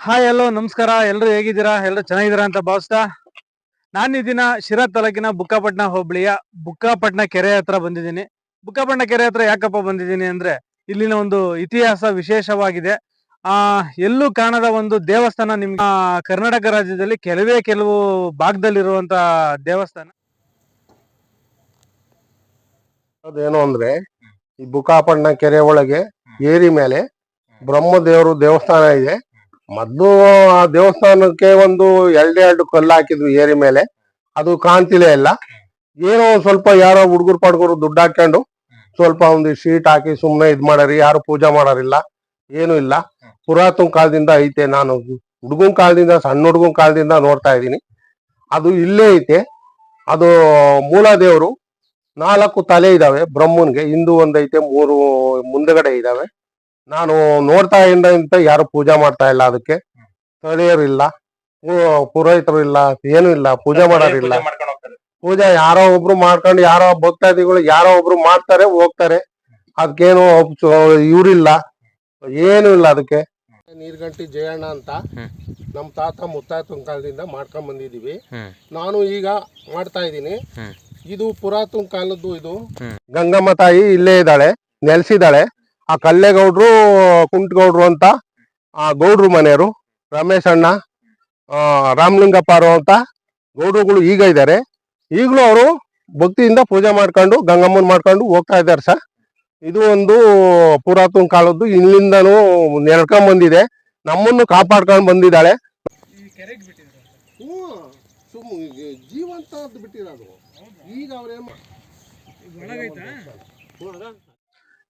Hi ಎಲ್ಲೋ ನಮಸ್ಕಾರ. ಎಲ್ರು ಹೇಗಿದ್ದೀರಾ? ಎಲ್ರು ಚೆನ್ನಾಗಿದ್ದೀರಾ ಅಂತ ಭಾವಿಸ್ತಾ? ನಾನು ಈ ದಿನ ಶಿರಾ ತಾಲೂಕಿನ ಬುಕ್ಕಾಪಟ್ಟಣ ಹೋಬಳಿಯ ಬುಕ್ಕಾಪಟ್ಟಣ ಕೆರೆ ಹತ್ರ ಬಂದಿದ್ದೀನಿ. ಬುಕ್ಕಾಪಟ್ಟಣ ಕೆರೆ ಹತ್ರ ಯಾಕಪ್ಪ ಬಂದಿದ್ದೀನಿ ಅಂದ್ರೆ ಇಲ್ಲಿನ ಒಂದು ಇತಿಹಾಸ ವಿಶೇಷವಾಗಿದೆ. ಆ, ಎಲ್ಲೂ ಕಾಣದ ಒಂದು ದೇವಸ್ಥಾನ ನಿಮ್ಗೆ ಕರ್ನಾಟಕ ರಾಜ್ಯದಲ್ಲಿ ಕೆಲವೇ ಕೆಲವು ಭಾಗದಲ್ಲಿರುವಂತ ದೇವಸ್ಥಾನ. ಅದೇನು ಅಂದ್ರೆ ಈ ಬುಕ್ಕಾಪಟ್ಟಣ ಕೆರೆ ಒಳಗೆ ಏರಿ ಮೇಲೆ ಬ್ರಹ್ಮದೇವರು ದೇವಸ್ಥಾನ ಇದೆ. ಮೊದ್ಲು ಆ ದೇವಸ್ಥಾನಕ್ಕೆ ಒಂದು ಎರಡು ಎರಡು ಕಲ್ಲು ಹಾಕಿದ್ವಿ ಏರಿ ಮೇಲೆ. ಅದು ಕಾಣ್ತಿಲ್ಲ ಇಲ್ಲ. ಏನೋ ಸ್ವಲ್ಪ ಯಾರೋ ಹುಡುಗರು ಪಡ್ಗರು ದುಡ್ಡು ಹಾಕೊಂಡು ಸ್ವಲ್ಪ ಒಂದು ಶೀಟ್ ಹಾಕಿ ಸುಮ್ನೆ ಇದ್ ಮಾಡಾರಿ, ಯಾರು ಪೂಜೆ ಮಾಡಾರಿಲ್ಲ, ಏನು ಇಲ್ಲ. ಪುರಾತನ ಕಾಲದಿಂದ ಐತೆ. ನಾನು ಹುಡುಗನ್ ಕಾಲದಿಂದ, ಸಣ್ಣ ಹುಡುಗನ್ ಕಾಲದಿಂದ ನೋಡ್ತಾ ಇದ್ದೀನಿ. ಅದು ಇಲ್ಲೇ ಐತೆ. ಅದು ಮೂಲ ದೇವರು ನಾಲ್ಕು ತಲೆ ಇದಾವೆ ಬ್ರಹ್ಮನ್ಗೆ. ಹಿಂದೂ ಒಂದೈತೆ, ಮೂರು ಮುಂದಗಡೆ ಇದಾವೆ. ನಾನು ನೋಡ್ತಾ ಇಂದ ಇಂತ ಯಾರು ಪೂಜೆ ಮಾಡ್ತಾ ಇಲ್ಲ ಅದಕ್ಕೆ. ಸ್ಥಳೀಯರು ಇಲ್ಲ. ಪುರೋಹಿತರು ಇಲ್ಲ ಏನು ಇಲ್ಲ ಪೂಜೆ ಮಾಡೋರಿಲ್ಲ ಪೂಜೆ ಯಾರೋ ಒಬ್ರು ಮಾಡ್ಕೊಂಡು ಯಾರೋ ಭಕ್ತಾದಿಗಳು ಯಾರೋ ಒಬ್ರು ಮಾಡ್ತಾರೆ ಹೋಗ್ತಾರೆ. ಅದಕ್ಕೇನು ಇವ್ರಿಲ್ಲ. ಏನು ಇಲ್ಲ ಅದಕ್ಕೆ. ನೀರ್ಗಂಟಿ ಜಯಣ್ಣ ಅಂತ ನಮ್ಮ ತಾತ ಮುತ್ತಾತನ ಕಾಲದಿಂದ ಮಾಡ್ಕೊಂಡ್ ಬಂದಿದೀವಿ ನಾನು ಈಗ ಮಾಡ್ತಾ ಇದ್ದೀನಿ. ಇದು ಪುರಾತನ ಕಾಲದ್ದು ಇದು. ಗಂಗಮ್ಮ ತಾಯಿ ಇಲ್ಲೇ ಇದ್ದಾಳೆ ನೆಲೆಸಿದಾಳೆ ಆ ಕಲ್ಲೇಗೌಡ್ರು ಕುಂಟಗೌಡ್ರು ಅಂತ ಆ ಗೌಡ್ರು ಮನೆಯವರು ರಮೇಶ್ ಅಣ್ಣ ರಾಮಲಿಂಗಪ್ಪ ರಾಮಲಿಂಗಪ್ಪಾರು ಅಂತ ಗೌಡ್ರುಗಳು ಈಗ ಇದ್ದಾರೆ. ಈಗಲೂ ಅವರು ಭಕ್ತಿಯಿಂದ ಪೂಜೆ ಮಾಡ್ಕೊಂಡು ಗಂಗಮ್ಮನ ಮಾಡ್ಕೊಂಡು ಹೋಗ್ತಾ ಇದ್ದಾರೆ ಸರ್. ಇದು ಒಂದು ಪುರಾತನ ಕಾಲದ್ದು ಇಲ್ಲಿಂದನೂ ನೆಡ್ಕೊಂಡ್ ಬಂದಿದೆ. ನಮ್ಮನ್ನು ಕಾಪಾಡ್ಕೊಂಡು ಬಂದಿದ್ದಾಳೆ. ಜೀವಂತ ಬಿಟ್ಟಿರೋದು. ಈಗ ಅವ್ರೇನ್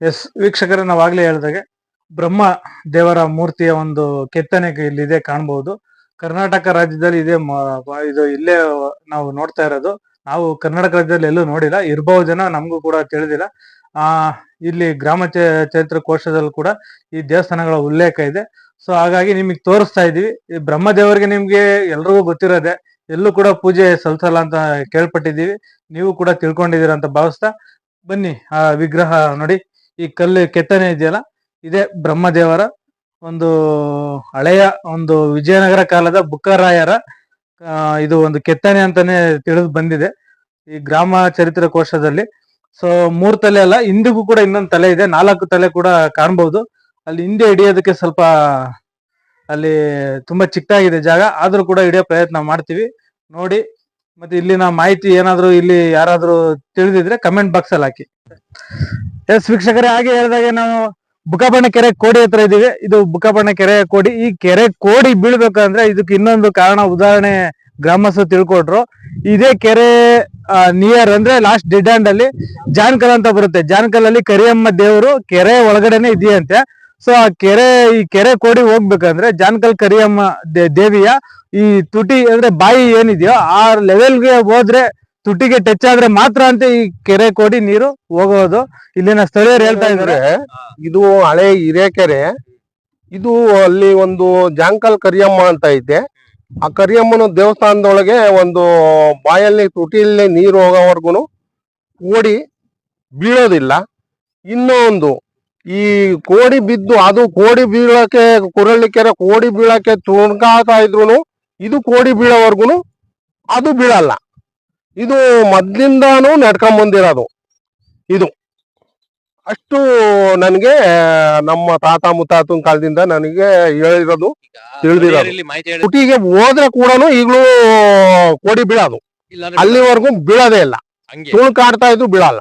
ಎಸ್, ವೀಕ್ಷಕರೇ, ನಾವಾಗ್ಲೇ ಹೇಳಿದಾಗೆ ಬ್ರಹ್ಮ ದೇವರ ಮೂರ್ತಿಯ ಒಂದು ಕೆತ್ತನೆ ಇಲ್ಲಿದೆ ಕಾಣಬಹುದು ಕರ್ನಾಟಕ ರಾಜ್ಯದಲ್ಲಿ ಇದೆ ಇದು ಇಲ್ಲೇ ನಾವು ನೋಡ್ತಾ ಇರೋದು. ನಾವು ಕರ್ನಾಟಕ ರಾಜ್ಯದಲ್ಲಿ ಎಲ್ಲೂ ನೋಡಿಲ್ಲ. ಇರ್ಬಹುದು ಜನ, ನಮಗೂ ಕೂಡ ತಿಳಿದಿಲ್ಲ. ಆ, ಇಲ್ಲಿ ಗ್ರಾಮ ಚ- ಕೋಶದಲ್ಲೂ ಕೂಡ ಈ ದೇವಸ್ಥಾನಗಳ ಉಲ್ಲೇಖ ಇದೆ. ಸೊ, ಹಾಗಾಗಿ ನಿಮಗೆ ತೋರಿಸ್ತಾ ಇದೀವಿ ಈ ಬ್ರಹ್ಮದೇವರಿಗೆ ನಿಮ್ಗೆ ಎಲ್ರಿಗೂ ಗೊತ್ತಿರೋದೆ, ಎಲ್ಲೂ ಕೂಡ ಪೂಜೆ ಸಲ್ಸಲ್ಲ ಅಂತ ಕೇಳ್ಪಟ್ಟಿದ್ದೀವಿ. ನೀವು ಕೂಡ ತಿಳ್ಕೊಂಡಿದ್ದೀರಾ ಅಂತ ಭಾವಿಸ್ತಾ ಬನ್ನಿ. ಆ, ವಿಗ್ರಹ ನೋಡಿ. ಈ ಕಲ್ಲು ಕೆತ್ತನೆ ಇದೆಯಲ್ಲ? ಇದೇ ಬ್ರಹ್ಮದೇವರ ಒಂದು ಹಳೆಯ ಒಂದು ವಿಜಯನಗರ ಕಾಲದ ಬುಕ್ಕರಾಯರ ಇದು ಒಂದು ಕೆತ್ತನೆ ಅಂತಾನೆ ತಿಳಿದು ಬಂದಿದೆ ಈ ಗ್ರಾಮ ಚರಿತ್ರೆ ಕೋಶದಲ್ಲಿ. ಸೊ ಮೂರ್ ತಲೆ ಅಲ್ಲ, ಹಿಂದಿಗೂ ಕೂಡ ಇನ್ನೊಂದು ತಲೆ ಇದೆ, ನಾಲ್ಕು ತಲೆ ಕೂಡ ಕಾಣ್ಬಹುದು ಅಲ್ಲಿ ಹಿಂದೆ ಹಿಡಿಯೋದಕ್ಕೆ ಸ್ವಲ್ಪ ಅಲ್ಲಿ ತುಂಬಾ ಚಿಕ್ಕದಾಗಿದೆ ಜಾಗ, ಆದ್ರೂ ಕೂಡ ಹಿಡಿಯೋ ಪ್ರಯತ್ನ ಮಾಡ್ತೀವಿ. ನೋಡಿ, ಮತ್ತೆ ಇಲ್ಲಿನ ಮಾಹಿತಿ ಏನಾದರೂ ಇಲ್ಲಿ ಯಾರಾದ್ರೂ ತಿಳಿದಿದ್ರೆ ಕಮೆಂಟ್ ಬಾಕ್ಸ್ ಅಲ್ಲಿ ಹಾಕಿ. ಎಸ್ ವೀಕ್ಷಕರೇ, ಹಾಗೆ ಹೇಳಿದಾಗ ನಾವು ಬುಕ್ಕಾಪಣ್ಣ ಕೆರೆ ಕೋಡಿ ಹತ್ರ ಇದೀವಿ ಇದು ಬುಕ್ಕಾಪಣ್ಣ ಕೆರೆ ಕೋಡಿ. ಈ ಕೆರೆ ಕೋಡಿ ಬೀಳ್ಬೇಕಂದ್ರೆ ಇದಕ್ಕೆ ಇನ್ನೊಂದು ಕಾರಣ ಉದಾಹರಣೆ ಗ್ರಾಮಸ್ಥರು ತಿಳ್ಕೊಟ್ರು. ಇದೇ ಕೆರೆ ನಿಯರ್ ಅಂದ್ರೆ ಲಾಸ್ಟ್ ಡೆಡ್ ಹ್ಯಾಂಡ್ ಅಲ್ಲಿ ಜಾನ್ಕಲ್ ಅಂತ ಬರುತ್ತೆ. ಜಾನ್ಕಲ್ ಅಲ್ಲಿ ಕರಿಯಮ್ಮ ದೇವರು ಕೆರೆ ಒಳಗಡೆನೆ ಇದೆಯಂತೆ. ಸೊ ಆ ಕೆರೆ, ಈ ಕೆರೆ ಕೋಡಿ ಹೋಗ್ಬೇಕಂದ್ರೆ ಜಾನ್ಕಲ್ ಕರಿಯಮ್ಮ ದೇವಿಯ ಈ ತುಟಿ ಅಂದ್ರೆ ಬಾಯಿ ಏನಿದೆಯೋ ಆ ಲೆವೆಲ್ಗೆ ಹೋದ್ರೆ ತುಟಿಗೆ ಟಚ್ ಆದ್ರೆ ಮಾತ್ರ ಅಂತ ಈ ಕೆರೆ ಕೋಡಿ ನೀರು ಹೋಗೋದು. ಇಲ್ಲಿನ ಸ್ಥಳೀಯರು ಹೇಳ್ತಾ ಇದ್ರೆ ಇದು ಹಳೆ ಹಿರೇಕೆರೆ. ಇದು ಅಲ್ಲಿ ಒಂದು ಜಾಂಕಲ್ ಕರಿಯಮ್ಮ ಅಂತ ಐತೆ. ಆ ಕರಿಯಮ್ಮನ ದೇವಸ್ಥಾನದೊಳಗೆ ಒಂದು ಬಾಯಲ್ಲಿ ತುಟಿಯಲ್ಲಿ ನೀರು ಹೋಗೋವರೆಗೂ ಕೋಡಿ ಬೀಳೋದಿಲ್ಲ. ಇನ್ನೊಂದು ಈ ಕೋಡಿ ಬಿದ್ದು ಅದು ಕೋಡಿ ಬೀಳಕ್ಕೆ ಕುರಳಿಕೆರೆ ಕೋಡಿ ಬೀಳಕ್ಕೆ ತುಣ್ಕಾತಾ ಇದ್ರು ಇದು ಕೋಡಿ ಬೀಳೋವರೆಗೂ ಅದು ಬೀಳಲ್ಲ. ಇದು ಮೊದ್ಲಿಂದಾನು ನಡ್ಕೊಂಡ್ ಬಂದಿರೋದು. ಇದು. ಅಷ್ಟು ನನಗೆ ನಮ್ಮ ತಾತ ಮುತ್ತಾತನ ಕಾಲದಿಂದ ನನಗೆ ಹೇಳಿರೋದು ತಿಳಿದಿರೋದು. ಕುಟಿಗೆ ಹೋದ್ರೆ ಕೂಡ ಈಗಲೂ ಕೋಡಿ ಬೀಳೋದು. ಅಲ್ಲಿವರೆಗೂ ಬೀಳೋದೇ ಇಲ್ಲ. ತುಳು ಕಾಡ್ತಾ ಇದ್ರು ಬೀಳಲ್ಲ.